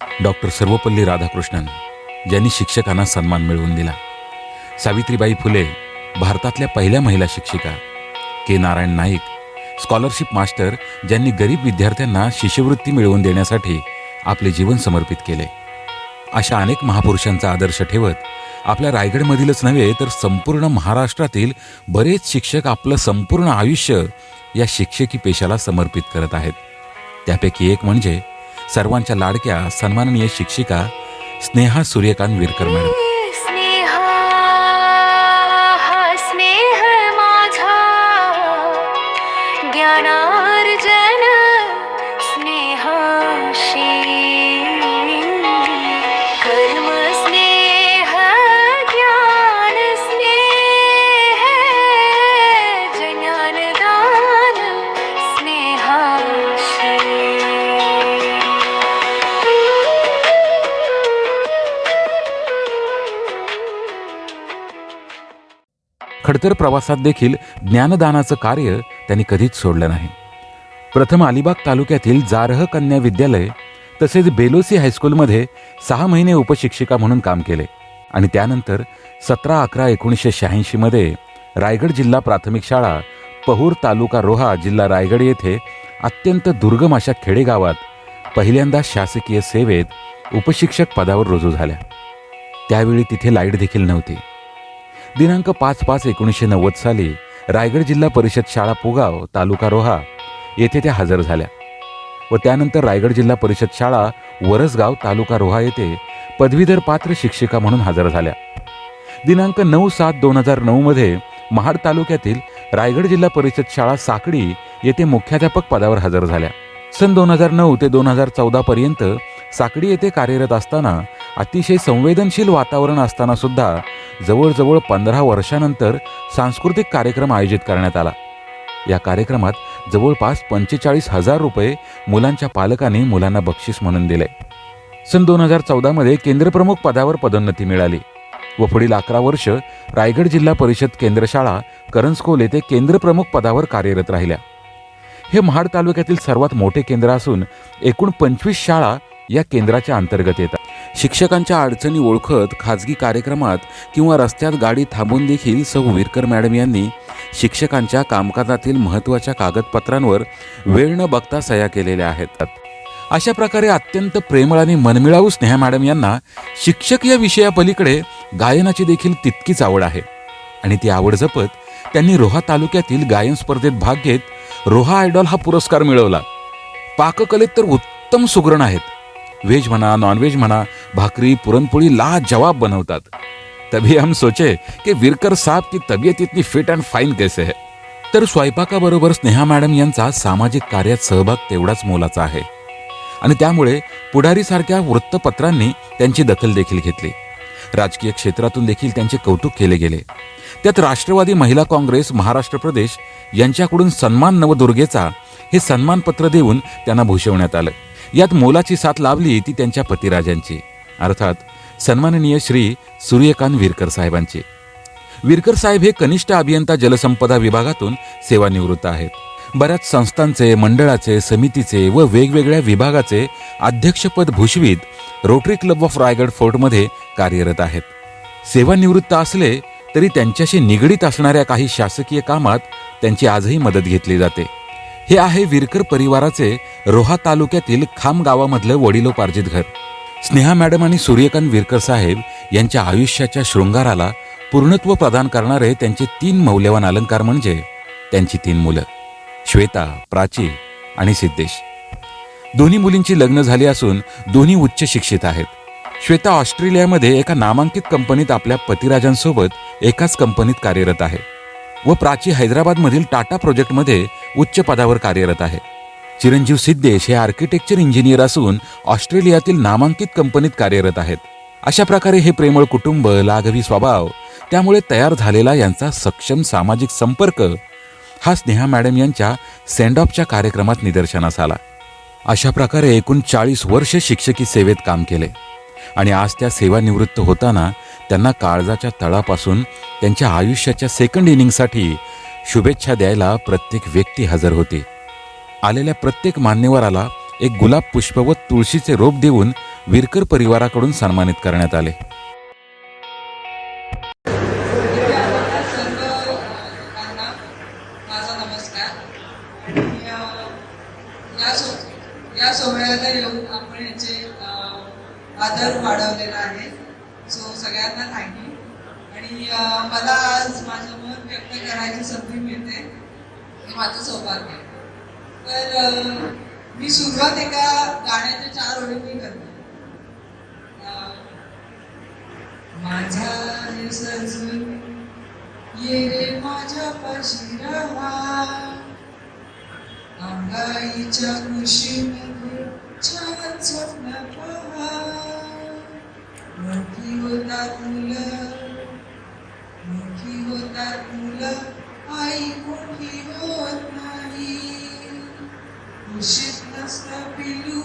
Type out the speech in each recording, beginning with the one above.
Doctor Sarvepalli Radhakrishnan ज्यांनी शिक्षकांना सन्मान मिळवून दिला. सावित्रीबाई फुले भारतातल्या पहिल्या महिला शिक्षिका. K. Narayan Naik scholarship master ज्यांनी गरीब विद्यार्थ्यांना शिष्यवृत्ती मिळवून देण्यासाठी आपले जीवन समर्पित केले. अशा अनेक महापुरुषांचा आदर्श ठेवत आपल्या रायगडमधीलच नव्हे तर संपूर्ण महाराष्ट्रातील बरेच शिक्षक आपलं संपूर्ण आयुष्य या शिक्षकी पेशाला समर्पित करत आहेत. त्यापैकी एक म्हणजे सर्वांच्या लाडक्या सन्माननीय शिक्षिका स्नेहा सूर्यकांत विरकर मॅडम. खडतर प्रवासात देखील ज्ञानदानाचं कार्य त्यांनी कधीच सोडलं नाही. प्रथम अलिबाग तालुक्यातील जारह कन्या विद्यालय तसेच बेलोसी हायस्कूलमध्ये सहा महिने उपशिक्षिका म्हणून काम केले आणि त्यानंतर सतरा अकरा एकोणीसशे शहाऐंशीमध्ये रायगड जिल्हा प्राथमिक शाळा पहूर तालुका रोहा जिल्हा रायगड येथे अत्यंत दुर्गम अशा खेडेगावात पहिल्यांदा शासकीय सेवेत उपशिक्षक पदावर रुजू झाल्या. त्यावेळी तिथे लाइट देखील नव्हती. दिनांक पाच पाच एकोणीसशे नव्वद साली रायगड जिल्हा परिषद शाळा पुगाव तालुका रोहा येथे त्या हजर झाल्या. व त्यानंतर रायगड जिल्हा परिषद शाळा वरसगाव तालुका रोहा येथे पदवीधर पात्र शिक्षिका म्हणून हजर झाल्या. दिनांक नऊ सात दोन हजार नऊमध्ये महाड तालुक्यातील रायगड जिल्हा परिषद शाळा साकडी येथे मुख्याध्यापक पदावर हजर झाल्या. सन दोन हजार नऊ ते दोन हजार चौदा पर्यंत साकडी येथे कार्यरत असताना अतिशय संवेदनशील वातावरण असताना सुद्धा जवळजवळ पंधरा वर्षानंतर सांस्कृतिक कार्यक्रम आयोजित करण्यात आला. या कार्यक्रमात जवळपास पंचेचाळीस हजार रुपये मुलांच्या पालकांनी मुलांना बक्षीस म्हणून दिले. सन दोन हजार चौदामध्ये केंद्रप्रमुख पदावर पदोन्नती मिळाली व पुढील अकरा वर्ष रायगड जिल्हा परिषद केंद्रशाळा करंजकोल येथे केंद्रप्रमुख पदावर कार्यरत राहिल्या. हे महाड तालुक्यातील सर्वात मोठे केंद्र असून एकूण पंचवीस शाळा या केंद्राच्या अंतर्गत येतात. शिक्षकांच्या अडचणी ओळखत खाजगी कार्यक्रमात किंवा रस्त्यात गाडी थांबून देखील सौ विरकर मॅडम यांनी शिक्षकांच्या कामकाजातील महत्त्वाच्या कागदपत्रांवर वेळ न बघता सह्या केलेल्या आहेत. अशा प्रकारे अत्यंत प्रेमळ आणि मनमिळावू स्नेहा मॅडम यांना शिक्षक या विषयापलीकडे गायनाची देखील तितकीच आवड आहे. आणि ती आवड जपत त्यांनी रोहा तालुक्यातील गायन स्पर्धेत भाग घेत रोहा आयडॉल हा पुरस्कार मिळवला. पाककलेत तर उत्तम सुगरण आहेत. व्हेज म्हणा नॉनव्हेज म्हणा भाकरी पुरणपोळी ला जवाब बनवतात. तभी हम सोचे की विरकर साहब की तब्येत इतनी फिट अँड फाईन कैसे है? तर स्वयंपाकाबरोबर स्नेहा मॅडम यांचा सामाजिक कार्यात सहभाग तेवढाच मोलाचा आहे. आणि त्यामुळे पुढारीसारख्या वृत्तपत्रांनी त्यांची दखल देखील घेतली. राजकीय क्षेत्रातून देखील त्यांचे कौतुक केले गेले. त्यात राष्ट्रवादी महिला काँग्रेस महाराष्ट्र प्रदेश यांच्याकडून सन्मान नवदुर्गेचा हे सन्मानपत्र देऊन त्यांना भूषवण्यात आलं. यात मोलाची साथ लाभली ती त्यांच्या पतिराजांची. अर्थात सन्माननीय श्री सूर्यकांत विरकर साहेबांचे. विरकर साहेब हे कनिष्ठ अभियंता जलसंपदा विभागातून सेवानिवृत्त आहेत. बऱ्याच संस्थांचे मंडळाचे समितीचे व वेगवेगळ्या विभागाचे अध्यक्षपद भूषवित रोटरी क्लब ऑफ रायगड फोर्टमध्ये कार्यरत आहेत. सेवानिवृत्त असले तरी त्यांच्याशी निगडीत असणाऱ्या काही शासकीय कामात त्यांची आजही मदत घेतली जाते. हे आहे विरकर परिवाराचे रोहा तालुक्यातील खाम गावामधलं वडिलोपार्जित घर. स्नेहा मॅडम आणि सूर्यकांत विरकर साहेब यांच्या आयुष्याच्या शृंगाराला पूर्णत्व प्रदान करणारे त्यांचे तीन मौल्यवान अलंकार म्हणजे त्यांची तीन मुलं श्वेता प्राची आणि सिद्धेश. दोन्ही मुलींची लग्न झाली असून दोन्ही उच्च शिक्षित आहेत. श्वेता ऑस्ट्रेलियामध्ये एका नामांकित कंपनीत आपल्या पतिराजांसोबत एकाच कंपनीत कार्यरत आहे व प्राची हैदराबादमधील टाटा प्रोजेक्टमध्ये उच्च पदावर कार्यरत आहे. चिरंजीव सिद्धेश हे आर्किटेक्चर इंजिनियर असून ऑस्ट्रेलियातील नामांकित कंपनीत कार्यरत आहेत. अशा प्रकारे हे प्रेमळ कुटुंब लागवी स्वभाव त्यामुळे तयार झालेला यांचा सक्षम सामाजिक संपर्क हा स्नेहा मॅडम यांच्या सेंड ऑफच्या कार्यक्रमात निदर्शनास आला. अशा प्रकारे एकूण चाळीस वर्ष शिक्षकी सेवेत काम केले आणि आज त्या सेवानिवृत्त होताना त्यांना काळजाच्या तळापासून त्यांच्या आयुष्याच्या सेकंड इनिंगसाठी शुभेच्छा द्यायला प्रत्येक व्यक्ती हजर होती. आलेल्या प्रत्येक मान्यवराला एक गुलाब पुष्प व तुळशीचे रोप देऊन विरकर परिवाराकडून सन्मानित करण्यात आले. या सोहळ्याला येऊन आपण याचे आदर वाढवलेला आहे सो सगळ्यांना थँक्यू आणि मला आज माझं मत व्यक्त करायची संधी मिळते. हे माझं सौभाग्य आहे. तर मी सुरुवात एका गाण्याच्या चार ओळींनी करते. माझा सजून ये रे माझ्या पाशी राहा अंगाईच्या कुशीमध्ये छान स्वप्न पहा. मोठी होतात मुलं मोठी होतात मुलं. आई मोठी होत नाही. कुशीत नसतं पिलू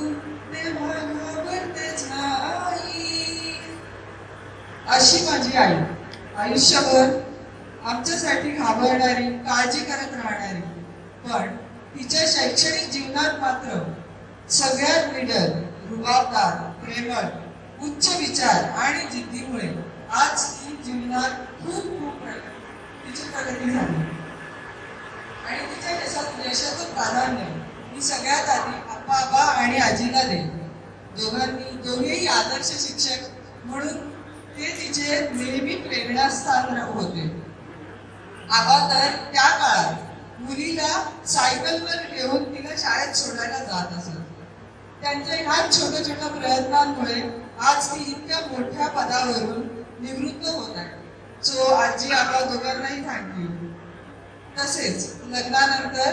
तेव्हा घाबरतेच ना आई अशी माझी आई आयुष्यभर आमच्यासाठी घाबरणारी काळजी करत राहणारी. पण तिच्या शैक्षणिक जीवनात मात्र सगळ्यात निडर रुबाबदार प्रेमळ उच्च विचार आणि जिद्दीमुळे आज ती जीवनात खूप खूप तिची प्रगती झाली. आणि तिच्या देशात यशाचं प्राधान्य मी सगळ्यात आधी आप्पा आबा आणि आजीला देईन. दोघांनी दोघेही आदर्श शिक्षक म्हणून ते तिचे नेहमी प्रेरणास्थान होते. आबा तर त्या काळात मुलीला सायकलवर घेऊन तिला शाळेत सोडायला जात असत. त्यांच्या ह्या छोट्या छोट्या प्रयत्नांमुळे आज ती इतक्या मोठ्या पदावरून निवृत्त होत आहे. सो आजी आबा दोघांनाही थँक्यू तसेच लग्नानंतर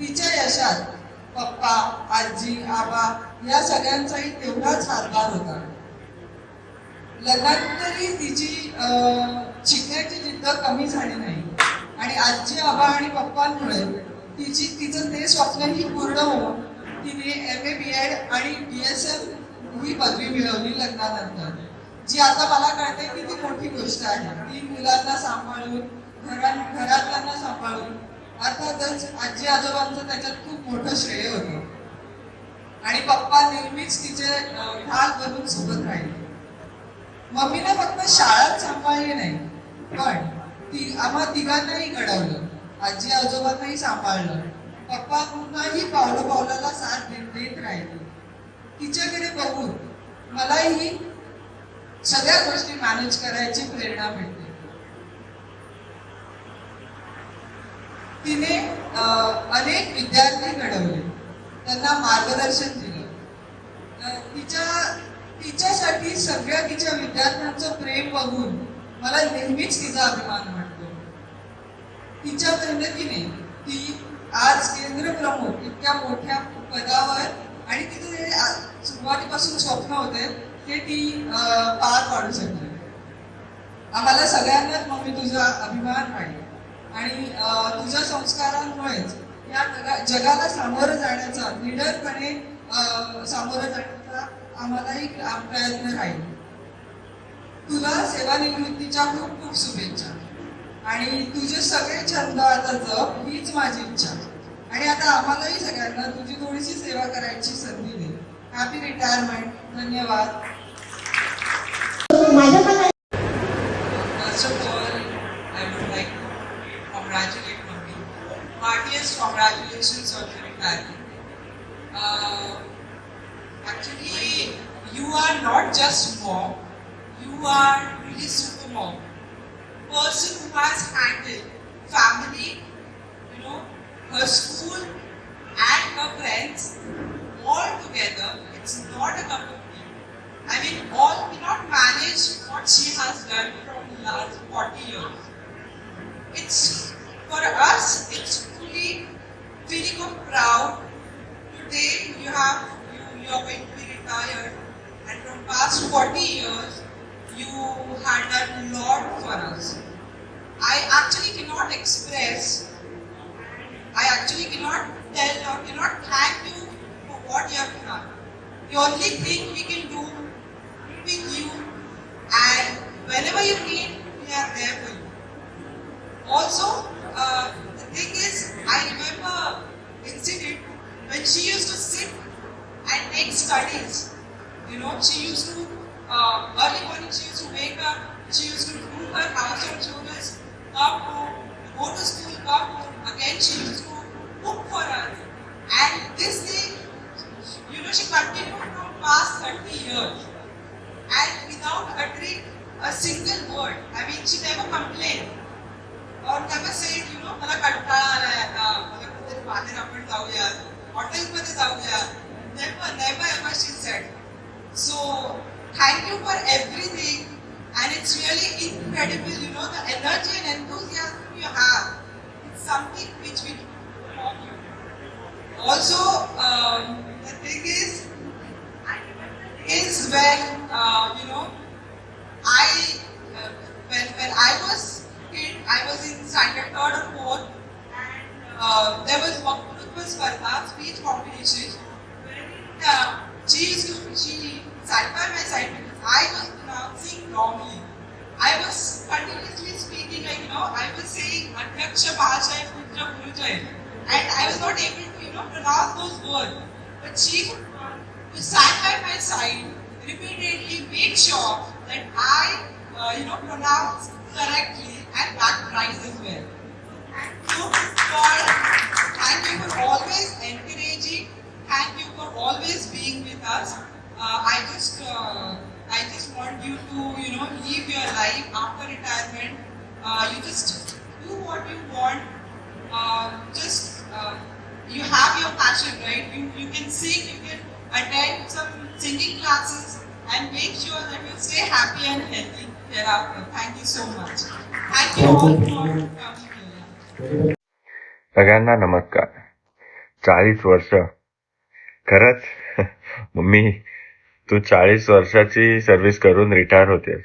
तिच्या यशात पप्पा आजी आबा या सगळ्यांचाही तेवढाच हातभार होता. तरी तिची शिकण्याची जिद्द कमी झाली नाही. आणि आजी आबा आणि पप्पांमुळे तिची तिचं ते स्वप्नही पूर्ण होऊन तिने एम ए बी एड आणि बी एस एफ ही पदवी मिळवली लग्नानंतर. जी आता मला कळते की ती मोठी गोष्ट आहे. ती मुलांना सांभाळून घरां घरातल्यांना सांभाळून अर्थातच आजी आजोबांचं त्याच्यात खूप मोठं श्रेय होतं. आणि पप्पा नेहमीच तिचे ढाल बनून सोबत राहिले. मम्मीने फक्त शाळाच सांभाळली नाही पण ती आम्हा तिघांनाही घडवलं. आजी आजोबांनाही सांभाळलं. पप्पांनाही पावलं पावलाला साथ देत देत राहिली. तिच्याकडे बघून मलाही सगळ्या गोष्टी मॅनेज करायची प्रेरणा मिळते. तिने अनेक विद्यार्थी घडवले. त्यांना मार्गदर्शन दिलं. तिच्या तिच्यासाठी सगळ्या तिच्या विद्यार्थ्यांचं प्रेम बघून मला नेहमीच तिचा अभिमान वाटतो. तिच्या मेहनतीने ती आज केंद्र प्रमुख इतक्या मोठ्या पदावर आणि तिथे जे सुरुवातीपासून स्वप्न होते ते ती पार पाडू शकते आम्हाला सगळ्यांनाच मम्मी तुझा अभिमान वाटतो आणि तुझ्या संस्कारांमुळेच या जगा- जगाला सामोरं जाण्याचा निडरपणे सामोरं जाण्याचा आम्हालाही प्रयत्न राहील. तुला सेवानिवृत्तीच्या खूप खूप शुभेच्छा. आणि तुझे सगळे छंद आता जप हीच माझी इच्छा. आणि आता आम्हालाही सगळ्यांना तुझी थोडीशी सेवा करायची संधी दे. हॅपी रिटायरमेंट धन्यवाद. Had done a lot for us. I actually cannot express. I actually cannot tell or cannot thank you for what you have done. The only thing we can do with you and whenever you need, we are there for you. Also, uh, the thing is, I remember incident when she used to sit and make studies You know, she used to, uh, early morning she used to wake up, she used to do her household chores, come home, go to school, come home. Again, she used to cook for us. And this thing, you know, she continued for past 30 years. And without uttering a single word. I mean, she never complained. Or never said, you know, मला कंटाळा आलाय आता, मला कुठेतरी बाहेर आपण जाऊया, हॉटेलमध्ये जाऊया. Never, never ever she said. So, thank you for everything. And it's really incredible, you know, the energy and enthusiasm you have. It's something which we. Also, um, the thing is, is when, uh, you know, I, uh, when, when I was kid, I was in standard third or fourth, and uh, there was Vakrutva Spardha, speech competition. Uh, she used to, she sat by side I was pronouncing wrongly. I was continuously speaking like, you know, I was saying Adhyaksha Bhashai Putra Gurujay. And I was not able to, you know, pronounce those words. But she uh, sat by my side repeatedly made sure that I, uh, you know, pronounce correctly and got prize as well. Thank you for, thank you for always encouraging. Thank you for always being with us. Uh, I just, uh, I just want you to, you know, live your life after retirement. Uh, you just do what you want. Uh, just, uh, you have your passion, right? You, you can sing, you can attend some singing classes and make sure that you stay happy and healthy thereafter. Thank you so much. Thank you all for coming here. सगळ्यांना नमस्कार चाळीस वर्ष खरंच mummy तू चाळीस वर्षाची service करून retire होतेस.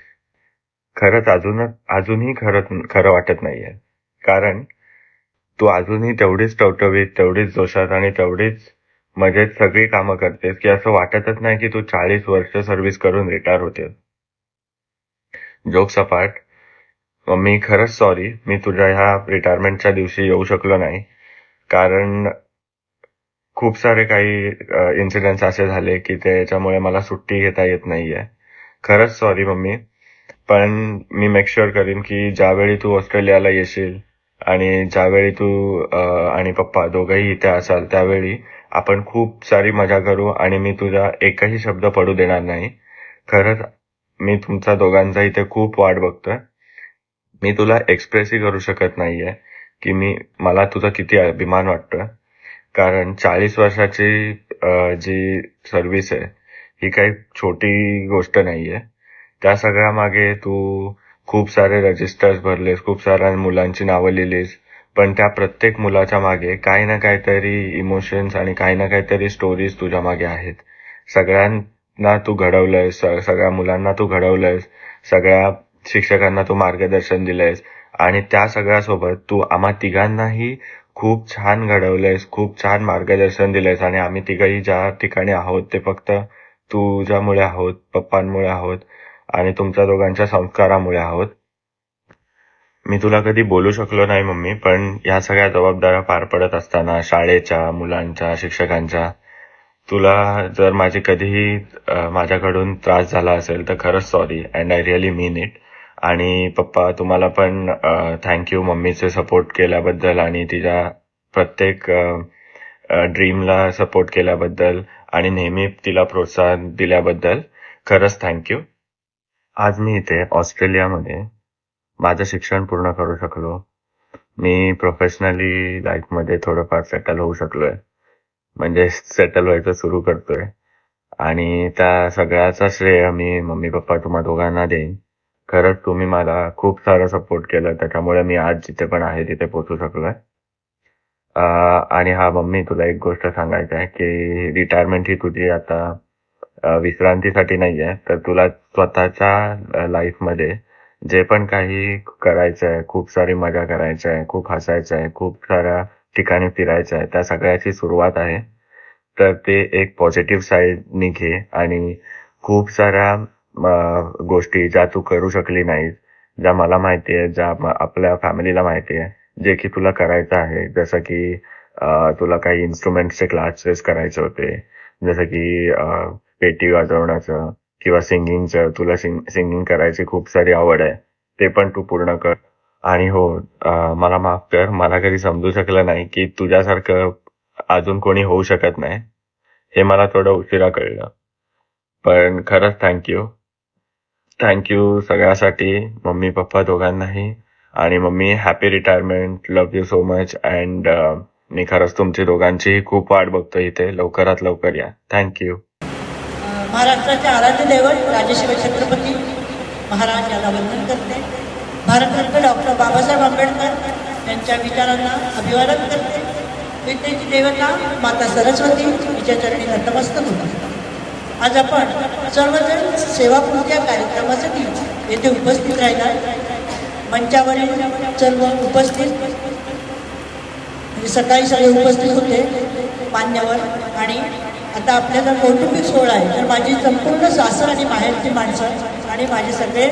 खरंच अजून अजूनही खरं खरं वाटत नाहीये. कारण तू अजूनही तेवढीच टवटवीत तेवढीच जोशात आणि तेवढीच मजेत सगळी कामं करतेस की असं वाटतच नाही की तू चाळीस वर्ष सर्व्हिस करून रिटायर होतेस. जोक सपाट. मी खरंच सॉरी मी तुझ्या ह्या रिटायरमेंटच्या दिवशी येऊ शकलो नाही. कारण खूप सारे काही इन्सिडेंट्स असे झाले की त्याच्यामुळे मला सुट्टी घेता येत नाहीये. खरंच सॉरी मम्मी. पण मी मेक शुअर करीन की ज्यावेळी तू ऑस्ट्रेलियाला येशील आणि ज्यावेळी तू आणि पप्पा दोघंही इथे असाल त्यावेळी आपण खूप सारी मजा करू आणि मी तुझा एकही शब्द पडू देणार नाही. खरंच मी तुमचा दोघांचा इथे खूप वाट बघतोय. मी तुला एक्सप्रेसही करू शकत नाहीये की मी मला तुझा किती अभिमान वाटतोय. कारण चाळीस वर्षाची जी सर्व्हिस आहे ही काही छोटी गोष्ट नाहीये. त्या सगळ्या मागे तू खूप सारे रजिस्टर्स भरलेस खूप साऱ्या मुलांची नावं लिहिलीस पण त्या प्रत्येक मुलाच्या मागे काही ना काहीतरी इमोशन्स आणि काही ना काहीतरी स्टोरीज तुझ्या मागे आहेत. सगळ्यांना तू घडवलंयस सगळ्या मुलांना तू घडवलंयस सगळ्या शिक्षकांना तू मार्गदर्शन दिलंयस आणि त्या सगळ्यासोबत तू आम्हा तिघांनाही खूप छान घडवलंयस खूप छान मार्गदर्शन दिलंयस आणि आम्ही तिघही ज्या ठिकाणी आहोत ते फक्त तुझ्यामुळे आहोत पप्पांमुळे आहोत आणि तुमच्या दोघांच्या संस्कारामुळे आहोत. मी तुला कधी बोलू शकलो नाही मम्मी पण या सगळ्या जबाबदाऱ्या पार पडत असताना शाळेच्या मुलांच्या शिक्षकांच्या तुला जर माझी कधीही माझ्याकडून त्रास झाला असेल तर खरंच sorry and I really mean it आणि पप्पा तुम्हाला पण थँक्यू मम्मीचे सपोर्ट केल्याबद्दल आणि तिच्या प्रत्येक ड्रीमला सपोर्ट केल्याबद्दल आणि नेहमी तिला प्रोत्साहन दिल्याबद्दल खरंच थँक्यू आज मी इथे ऑस्ट्रेलियामध्ये माझं शिक्षण पूर्ण करू शकलो. मी प्रोफेशनली लाईफमध्ये थोडंफार सेटल होऊ शकलोय. म्हणजे सेटल व्हायचं सुरू करतोय. आणि त्या सगळ्याचा श्रेय मी मम्मी पप्पा तुम्हा दोघांना देईन. खरंच तुम्ही मला खूप सारं सपोर्ट केला त्याच्यामुळे मी आज जिथे पण आहे तिथे पोचू शकलोय. आणि हा मम्मी तुला एक गोष्ट सांगायची आहे की रिटायरमेंट ही तुझी आता विश्रांतीसाठी नाही आहे तर तुला स्वतःच्या लाईफमध्ये जे पण काही करायचं आहे खूप सारी मजा करायचं आहे खूप हसायचं आहे खूप साऱ्या ठिकाणी फिरायचं आहे त्या सगळ्याची सुरुवात आहे. तर ते एक पॉझिटिव्ह साईडनी घे आणि खूप साऱ्या गोष्टी ज्या तू करू शकली नाहीस ज्या मला माहिती आहे ज्या आपल्या फॅमिलीला माहिती आहे जे की तुला करायचं आहे. जसं की तुला काही इन्स्ट्रुमेंट्सचे क्लासेस करायचे होते. जसं की पेटी वाजवण्याचं किंवा सिंगिंगचं तुला सिंग सिंगिंग करायची खूप सारी आवड आहे. ते पण तू पूर्ण कर. आणि हो मला माफ कर. मला कधी समजू शकलं नाही की तुझ्यासारखं अजून कोणी होऊ शकत नाही. हे मला थोडं उशिरा कळलं. पण खरंच थँक्यू थँक्यू सगळ्यासाठी. मम्मी पप्पा दोघांनाही. आणि mummy happy retirement love you so much and मी खरंच तुमची दोघांचीही खूप वाट बघतो इथे. लवकरात लवकर या. थँक्यू महाराष्ट्राचे आराध्य दैवत राजशिव छत्रपती महाराज याला वंदन करते. भारतरत्न डॉक्टर बाबासाहेब आंबेडकर यांच्या विचारांना अभिवादन करते. विद्येची देवता माता सरस्वती हिच्या चरणी नतमस्तक होते आज आपण सर्वजण सेवापूर्ती या कार्यक्रमासाठी येथे उपस्थित राहिला मंचावरील सर्व उपस्थित. सकाळी सगळे उपस्थित होते मान्यवर. आणि आता आपल्याला कौटुंबिक सोहळा आहे. तर माझी संपूर्ण सासर आणि बाहेरची माणसं आणि माझे सगळे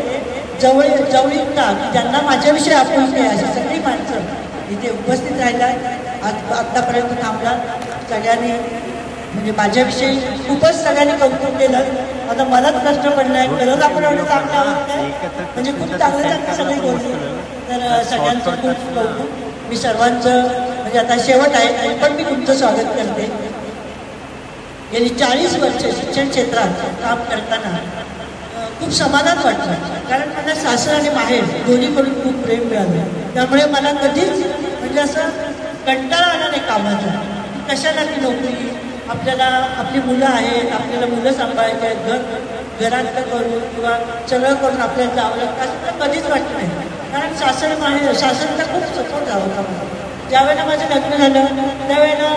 जवळ जवळीकता की ज्यांना माझ्याविषयी आपुलकी आहे अशी सगळी माणसं इथे उपस्थित राहिला आज आत्तापर्यंत थांबला. सगळ्यांनी म्हणजे माझ्याविषयी खूपच सगळ्यांनी कौतुक केलं. आता मलाच कष्ट पडलं आहे खरंच आपण एवढं चांगलं आहोत काय? म्हणजे खूप चांगलं चांगलं सगळे बोलले तर सगळ्यांचं खूप कौतुक. मी सर्वांचं म्हणजे आता शेवट आहे पण मी तुमचं स्वागत करते. गेली चाळीस वर्ष शिक्षण क्षेत्रात काम करताना खूप समाधान वाटलं कारण मला सासर आणि माहेर दोन्हीकडून खूप प्रेम मिळालं. त्यामुळे मला कधीच म्हणजे असं कंटाळा आला नाही कामाचा. कशाला ती नोकरी? आपल्याला आपली मुलं आहेत आपल्याला मुलं सांभाळायची आहेत घर घरात करून किंवा सगळं करून आपल्याला जावं लागतं असं कधीच वाटत नाही. कारण शासन माझे शासन तर खूप सपोर्ट झाला होता मला ज्यावेळेला माझं लग्न झालं त्यावेळेला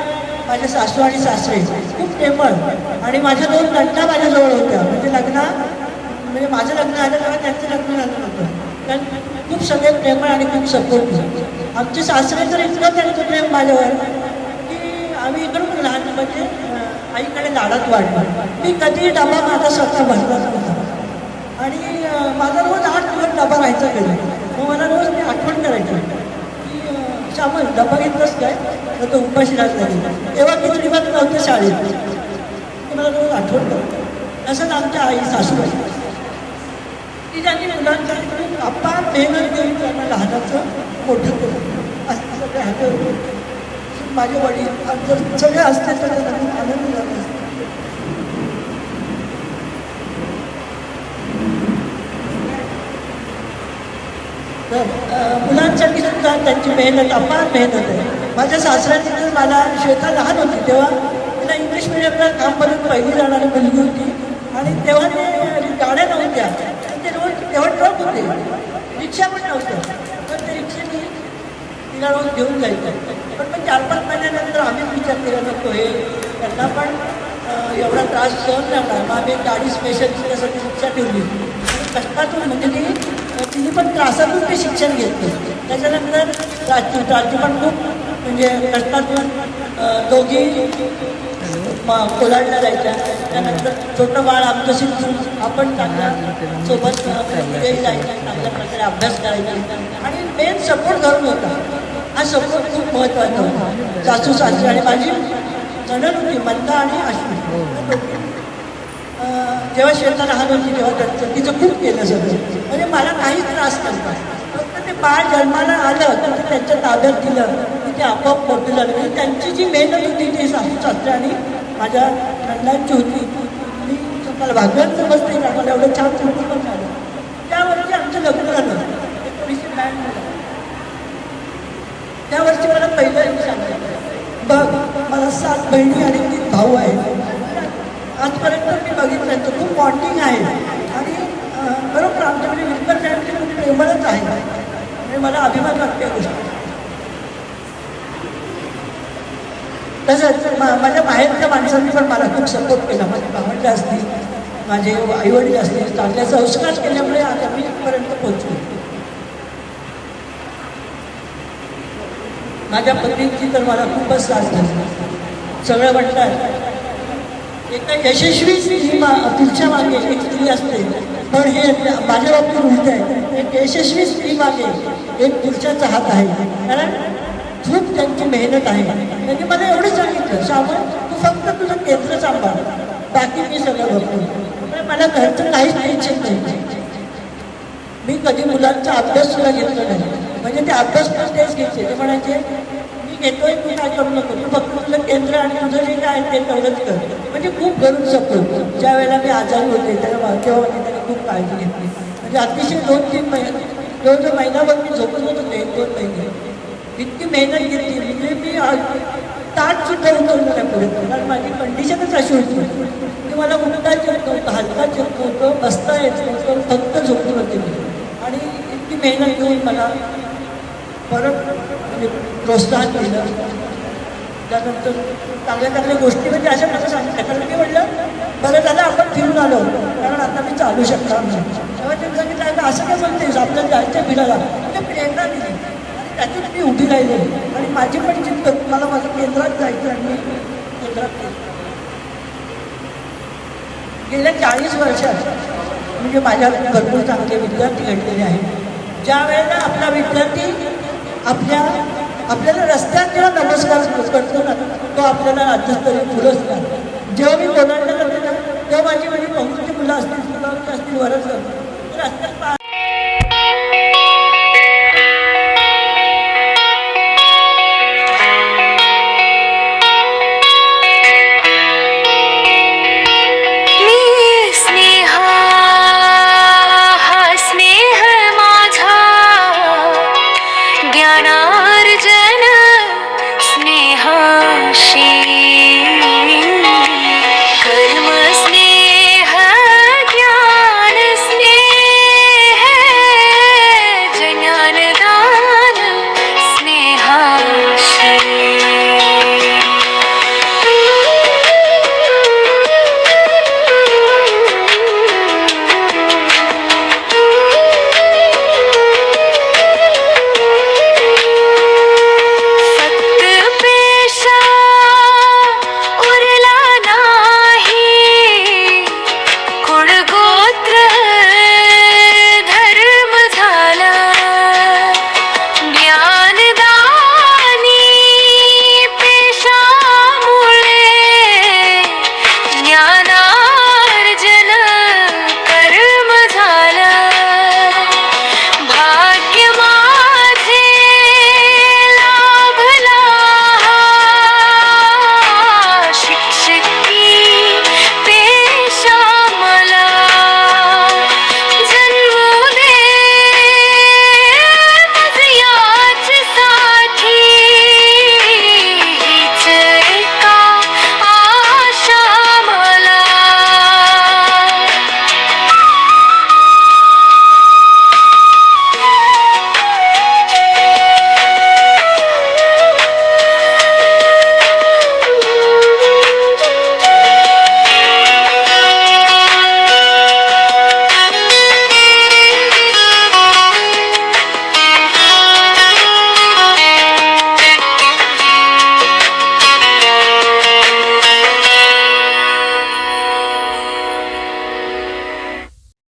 माझे सासू आणि सासरे खूप प्रेमळ आणि माझ्या दोन नंटा माझ्याजवळ होत्या. म्हणजे लग्न म्हणजे माझं लग्न झालं तेव्हा त्यांचं लग्न झालं नव्हतं. कारण खूप सगळे प्रेमळ आणि खूप सपोर्ट. आमचे सासरे तर इतकं त्यांचं प्रेम माझ्यावर की आम्ही इकडून लहान म्हणजे आईकडे लाडात वाढलो. मी कधी डबा माझा स्वतः भरलाच नव्हता. आणि माझा रोज आठ दिवस डबा राहायचा घरी. मग मला रोज मी आठवण करायची की श्यामल डबा घेतलंच काय? तर तो उपाशी राहत नाही तेव्हा मी भात नव्हतं शाळेत. ते मला रोज आठवण करतो. असंच आमच्या आई सासू. की ज्यांनी मुलांच्या खूप मेहनत देऊन त्यांना लहानाचं मोठं केलं. असं सगळं हॅपी माझे वडील जर सगळे असते तर त्यांना खूप आनंद झाला मुलांच्या तर मुलांसाठी सुद्धा त्यांची मेहनत अपार मेहनत आहे. माझ्या सासऱ्यांनी तर मला श्वेता लहान होती तेव्हा तिला इंग्लिश मिडियमला काम करून पहिली जाणारी मुलगी होती. आणि तेव्हा ते गाड्या नव्हत्या. ते रोज तेव्हा ट्रक होते. रिक्षा पण नव्हत्या पण ते रिक्षेने तिला रोज घेऊन जायचं. चार पाच महिन्यानंतर आम्ही विचार केला नको हे त्यांना पण एवढा त्रास सहन नाही होणार. मग आम्ही गाडी स्पेशल शिकण्यासाठी शिक्षा ठेवली. कष्टातून म्हणजे ती तिने पण त्रासातून ते शिक्षण घेतलं. त्याच्यानंतर राजू राजू पण खूप म्हणजे कष्टातून दोघी कोलाडला जायच्या. त्यानंतर छोटं बाळ आमच्याशी सिद्धू आपण चांगल्या सोबत जायचं चांगल्या प्रकारे अभ्यास करायचा. आणि मेन सपोर्ट घरून होता. हा सपोर्ट खूप महत्त्वाचा होता. सासू सासरे आणि माझी नणन होती मंदा आणि अश्विनी जेव्हा श्वेता राहत होती तेव्हा त्यांचं तिचं खूप केलं सगळं. म्हणजे मला काही त्रास नव्हता. फक्त ते बाळ जन्माला आलं तर ते त्यांच्या ताब्यात दिलं की ते आपोआप मोठं झालं म्हणजे त्यांची जी मेहनत होती ती सासू सासरे आणि माझ्या नंदांची होती. मी मला भागवत समजते ना मला एवढं छान कुटुंब पण झालं. त्यावरती आमचं लग्न झालं. एकोणीसशे ब्याण्णव त्या वर्षी मला पहिलं सांगितलं बघ मला सात बहिणी आणि तीन भाऊ आहेत. आजपर्यंत मी बघितलं तर खूप बॉन्डिंग आहे. आणि बरोबर आमच्याकडे विल्कर फॅमिली खूप प्रेमळच आहे. आणि मला अभिमान वाटते या गोष्टी तसंच मा- माझ्या बाहेरच्या माणसांनी पण मला खूप सपोर्ट केला. माझे भावंड असतील माझे आईवडील असतील चांगल्या संस्कार केल्यामुळे आज आम्ही इथपर्यंत पोहोचलो माझ्या पत्नीची तर मला खूपच साथ झाली. सगळं म्हणतात एका यशस्वी स्त्री मा पुढच्या मागे एक स्त्री असते पण हे माझ्या बाबतीत उलट आहे. एक यशस्वी स्त्री मागे एक पुरुषाचा हात आहे. कारण खूप त्यांची मेहनत आहे. त्यांनी मला एवढं सांगितलं श्यामल तू फक्त तुझं केंद्र सांभाळ. बाकी मी सगळं बघतो. मला घरचं काहीच टेन्शन नाही. मी कधी मुलांचा अभ्यास सुद्धा घेतला नाही. म्हणजे ते अभ्यास पण तेच घ्यायचे. ते म्हणायचे मी घेतोय तू काय करू नको. तू फक्त तुझं केंद्र आणि तुझं जे काय आहे ते तेवढंच कर. म्हणजे खूप घरून शकतो ज्या वेळेला मी आजारी होते त्याला तेव्हा मी त्याने खूप काळजी घेतली. म्हणजे अतिशय दोन तीन महिने जवळजवळ महिनाभर मी झोपत होते एक दोन महिने. इतकी मेहनत घेतली. म्हणजे मी ताट सुद्धा उतरलं त्या पुढे. कारण माझी कंडिशनच अशी होती. की मला उठता येत नव्हतं हलताच येत नव्हतं बसता येत नव्हतं फक्त झोपून होते मी. आणि इतकी मेहनत घेऊन मला परत म्हणजे प्रोत्साहन दिलं. त्यानंतर चांगल्या चांगल्या गोष्टी म्हणजे अशा मला सांगितल्या कारण मी म्हटलं बरं झालं आपण फिरून आलो. कारण आता मी चालू शकणार नाही. तेव्हा त्यांनी सांगितलं "अगं, असं काय म्हणतेस आपल्याला जायचं फिरायला. म्हणजे प्रेरणा दिली. आणि त्यातून मी उभी राहिले. आणि माझी पण जिद्द मला माझं केंद्रात जायचं आणि मी केंद्रात गेल्या चाळीस वर्षात म्हणजे माझ्या भरपूर चांगले विद्यार्थी घडलेले आहेत. ज्या वेळेला आपला विद्यार्थी आपल्या आपल्याला रस्त्यात जेव्हा नमस्कार करतो ना तो आपल्याला राज्यस्तरीय पुरस्कार जेव्हा मी बोलायला करते ना तेव्हा माझी माझी पंक्तीची मुलं असतील मुलांची असतील वरच करतो रस्त्यात